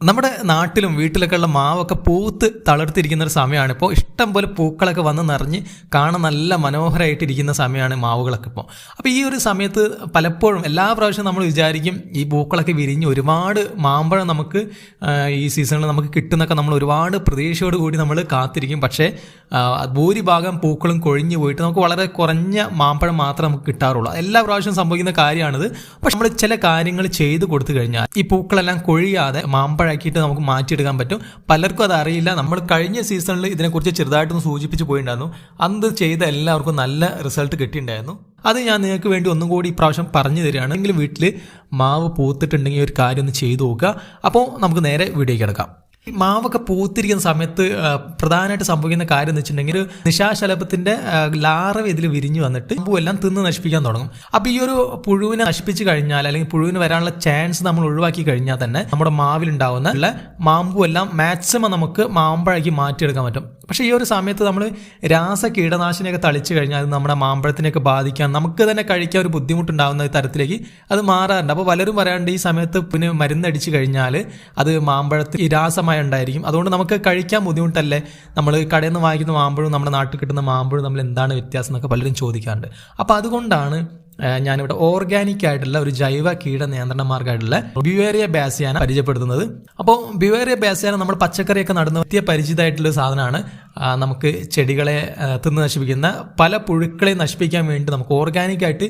നമ്മുടെ നാട്ടിലും വീട്ടിലൊക്കെ ഉള്ള മാവൊക്കെ പൂത്ത് തളർത്തിരിക്കുന്ന ഒരു സമയമാണ് ഇപ്പോൾ ഇഷ്ടം പോലെ പൂക്കളൊക്കെ വന്ന് നിറഞ്ഞ് കാണാൻ നല്ല മനോഹരമായിട്ടിരിക്കുന്ന സമയമാണ് മാവുകളൊക്കെ ഇപ്പോൾ അപ്പോൾ ഈ ഒരു സമയത്ത് പലപ്പോഴും എല്ലാ പ്രാവശ്യവും നമ്മൾ വിചാരിക്കും ഈ പൂക്കളൊക്കെ വിരിഞ്ഞ് ഒരുപാട് മാമ്പഴം നമുക്ക് ഈ സീസണിൽ നമുക്ക് കിട്ടുന്നൊക്കെ നമ്മൾ ഒരുപാട് പ്രതീക്ഷയോട് കൂടി നമ്മൾ കാത്തിരിക്കും. പക്ഷേ ഭൂരിഭാഗം പൂക്കളും കൊഴിഞ്ഞു പോയിട്ട് നമുക്ക് വളരെ കുറഞ്ഞ മാമ്പഴം മാത്രമേ നമുക്ക് കിട്ടാറുള്ളൂ. എല്ലാ പ്രാവശ്യവും സംഭവിക്കുന്ന കാര്യമാണിത്. പക്ഷെ നമ്മൾ ചില കാര്യങ്ങൾ ചെയ്തു കൊടുത്തു കഴിഞ്ഞാൽ ഈ പൂക്കളെല്ലാം കൊഴിയാതെ മാമ്പഴാക്കിയിട്ട് നമുക്ക് മാറ്റിയെടുക്കാൻ പറ്റും. പലർക്കും അത് അറിയില്ല. നമ്മൾ കഴിഞ്ഞ സീസണിൽ ഇതിനെക്കുറിച്ച് ചെറുതായിട്ടൊന്ന് സൂചിപ്പിച്ച് പോയിട്ടുണ്ടായിരുന്നു അന്ന് ചെയ്ത എല്ലാവർക്കും നല്ല റിസൾട്ട് കിട്ടിയിട്ടുണ്ടായിരുന്നു അത് ഞാൻ നിങ്ങൾക്ക് വേണ്ടി ഒന്നും കൂടി ഇപ്രാവശ്യം പറഞ്ഞു തരികയാണ്. എങ്കിലും വീട്ടിൽ മാവ് പൂത്തിട്ടുണ്ടെങ്കിൽ ഒരു കാര്യം ഒന്ന് ചെയ്തു നോക്കുക. അപ്പോൾ നമുക്ക് നേരെ വീഡിയോയ്ക്ക് കിടക്കാം. മാവൊക്കെ പൂത്തിരിക്കുന്ന സമയത്ത് പ്രധാനമായിട്ട് സംഭവിക്കുന്ന കാര്യം എന്ന് വെച്ചിട്ടുണ്ടെങ്കിൽ നിശാശലഭത്തിന്റെ ലാറവ് ഇതിൽ വിരിഞ്ഞു വന്നിട്ട് എല്ലാം തിന്ന് നശിപ്പിക്കാൻ തുടങ്ങും. അപ്പോൾ ഈ ഒരു പുഴുവിനെ നശിപ്പിച്ച് കഴിഞ്ഞാൽ അല്ലെങ്കിൽ പുഴുവിന് വരാനുള്ള ചാൻസ് നമ്മൾ ഒഴിവാക്കി കഴിഞ്ഞാൽ തന്നെ നമ്മുടെ മാവിലുണ്ടാവുന്ന മാമ്പു എല്ലാം മാക്സിമം നമുക്ക് മാമ്പഴാക്കി മാറ്റിയെടുക്കാൻ പറ്റും. പക്ഷേ ഈ ഒരു സമയത്ത് നമ്മൾ രാസ കീടനാശിനിയൊക്കെ തളിച്ചു കഴിഞ്ഞാൽ അത് നമ്മുടെ മാമ്പഴത്തിനെയൊക്കെ ബാധിക്കാം. നമുക്ക് തന്നെ കഴിക്കാൻ ഒരു ബുദ്ധിമുട്ടുണ്ടാകുന്ന തരത്തിലേക്ക് അത് മാറാറുണ്ട്. അപ്പോൾ പലരും പറയാറുണ്ട് ഈ സമയത്ത് പിന്നെ മരുന്നടിച്ചു കഴിഞ്ഞാൽ അത് മാമ്പഴത്തിൽ രാസമായി ഉണ്ടായിരിക്കും. അതുകൊണ്ട് നമുക്ക് കഴിക്കാൻ ബുദ്ധിമുട്ടല്ലേ? നമ്മൾ കടയിൽ നിന്ന് വാങ്ങിക്കുന്ന മാമ്പഴവും നമ്മുടെ നാട്ടിൽ കിട്ടുന്ന മാമ്പഴവും നമ്മൾ എന്താണ് വ്യത്യാസം എന്നൊക്കെ പലരും ചോദിക്കാറുണ്ട്. അപ്പോൾ അതുകൊണ്ടാണ് ഞാനിവിടെ ഓർഗാനിക് ആയിട്ടുള്ള ഒരു ജൈവ കീട നിയന്ത്രണ മാർഗമായിട്ടുള്ള ബ്യുവേറിയ ബാസിയാന പരിചയപ്പെടുത്തുന്നത്. അപ്പോൾ ബ്യുവേറിയ ബാസിയാന നമ്മൾ പച്ചക്കറിയൊക്കെ നടുന്ന വ്യക്തിയെ പരിചിതമായിട്ടുള്ള സാധനമാണ്. നമുക്ക് ചെടികളെ തിന്ന് നശിപ്പിക്കുന്ന പല പുഴുക്കളെ നശിപ്പിക്കാൻ വേണ്ടി നമുക്ക് ഓർഗാനിക്കായിട്ട്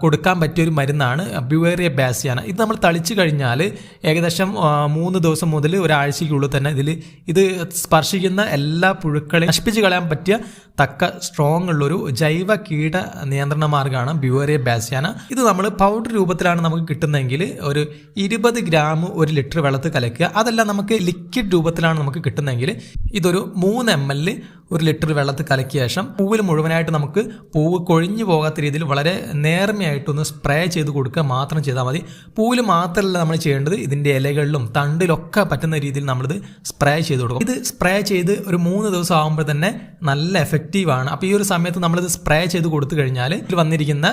കൊടുക്കാൻ പറ്റിയൊരു മരുന്നാണ് ബ്യുവേറിയ ബാസിയാന ഇത് നമ്മൾ തളിച്ചു കഴിഞ്ഞാൽ ഏകദേശം മൂന്ന് ദിവസം മുതൽ ഒരാഴ്ചയ്ക്കുള്ളിൽ തന്നെ ഇതിൽ ഇത് സ്പർശിക്കുന്ന എല്ലാ പുഴുക്കളെയും നശിപ്പിച്ച് കളയാൻ പറ്റിയ തക്ക സ്ട്രോങ് ഉള്ളൊരു ജൈവ കീട നിയന്ത്രണ മാർഗമാണ് ബ്യുവേറിയ ബാസിയാന ഇത് നമ്മൾ പൗഡർ രൂപത്തിലാണ് നമുക്ക് കിട്ടുന്നതെങ്കിൽ ഒരു ഇരുപത് ഗ്രാം ഒരു ലിറ്റർ വെള്ളത്തിൽ കലക്കുക. അതെല്ലാം നമുക്ക് ലിക്വിഡ് രൂപത്തിലാണ് നമുക്ക് കിട്ടുന്നതെങ്കിൽ ഇതൊരു മൂന്ന് എം എൽ ഒരു ലിറ്റർ വെള്ളത്തിൽ കലക്കിയ ശേഷം പൂവിൽ മുഴുവനായിട്ട് നമുക്ക് പൂവ് കൊഴിഞ്ഞു പോകാത്ത രീതിയിൽ വളരെ നേർമയായിട്ടൊന്ന് സ്പ്രേ ചെയ്ത് കൊടുക്കുക മാത്രം ചെയ്താൽ മതി. പൂവിൽ മാത്രമല്ല നമ്മൾ ചെയ്യേണ്ടത് ഇതിന്റെ ഇലകളിലും തണ്ടിലൊക്കെ പറ്റുന്ന രീതിയിൽ നമ്മളിത് സ്പ്രേ ചെയ്ത് കൊടുക്കും. ഇത് സ്പ്രേ ചെയ്ത് ഒരു മൂന്ന് ദിവസം ആകുമ്പോൾ തന്നെ നല്ല എഫക്റ്റീവാണ് അപ്പോൾ ഈ ഒരു സമയത്ത് നമ്മളിത് സ്പ്രേ ചെയ്ത് കൊടുത്തു കഴിഞ്ഞാൽ ഇതിൽ വന്നിരിക്കുന്ന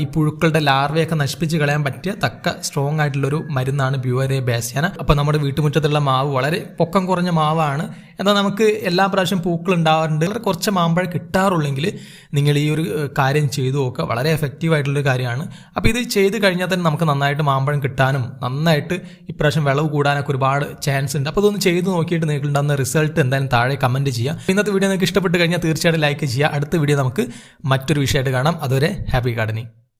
ഈ പുഴുക്കളുടെ ലാർവയൊക്കെ നശിപ്പിച്ച് കളയാൻ പറ്റിയ തക്ക സ്ട്രോങ് ആയിട്ടുള്ളൊരു മരുന്നാണ് പ്യുവരെ ബേസ്യാന അപ്പോൾ നമ്മുടെ വീട്ടുമുറ്റത്തുള്ള മാവ് വളരെ പൊക്കം കുറഞ്ഞ മാവാണ്. എന്നാൽ നമുക്ക് എല്ലാ പ്രാവശ്യം പൂക്കൾ ഉണ്ടാവാറുണ്ട്. വളരെ കുറച്ച് മാമ്പഴം കിട്ടാറുള്ളെങ്കിൽ നിങ്ങൾ ഈ ഒരു കാര്യം ചെയ്തു നോക്കുക. വളരെ എഫക്റ്റീവ് ആയിട്ടുള്ളൊരു കാര്യമാണ്. അപ്പോൾ ഇത് ചെയ്ത് കഴിഞ്ഞാൽ തന്നെ നമുക്ക് നന്നായിട്ട് മാമ്പഴം കിട്ടാനും നന്നായിട്ട് ഇപ്രാവശ്യം വിളവ് കൂടാനൊക്കെ ഒരുപാട് ചാൻസ് ഉണ്ട്. അപ്പോൾ ഇതൊന്ന് ചെയ്ത് നോക്കിയിട്ട് നിങ്ങൾക്ക് ഉണ്ടാകുന്ന റിസൾട്ട് എന്തായാലും താഴെ കമന്റ് ചെയ്യുക. ഇന്നത്തെ വീഡിയോ നിങ്ങൾക്ക് ഇഷ്ടപ്പെട്ട് കഴിഞ്ഞാൽ തീർച്ചയായിട്ടും ലൈക്ക് ചെയ്യുക. അടുത്ത വീഡിയോ നമുക്ക് മറ്റൊരു വിഷയമായിട്ട് കാണാം. അതുവരെ ഹാപ്പി ഗാർഡനിങ്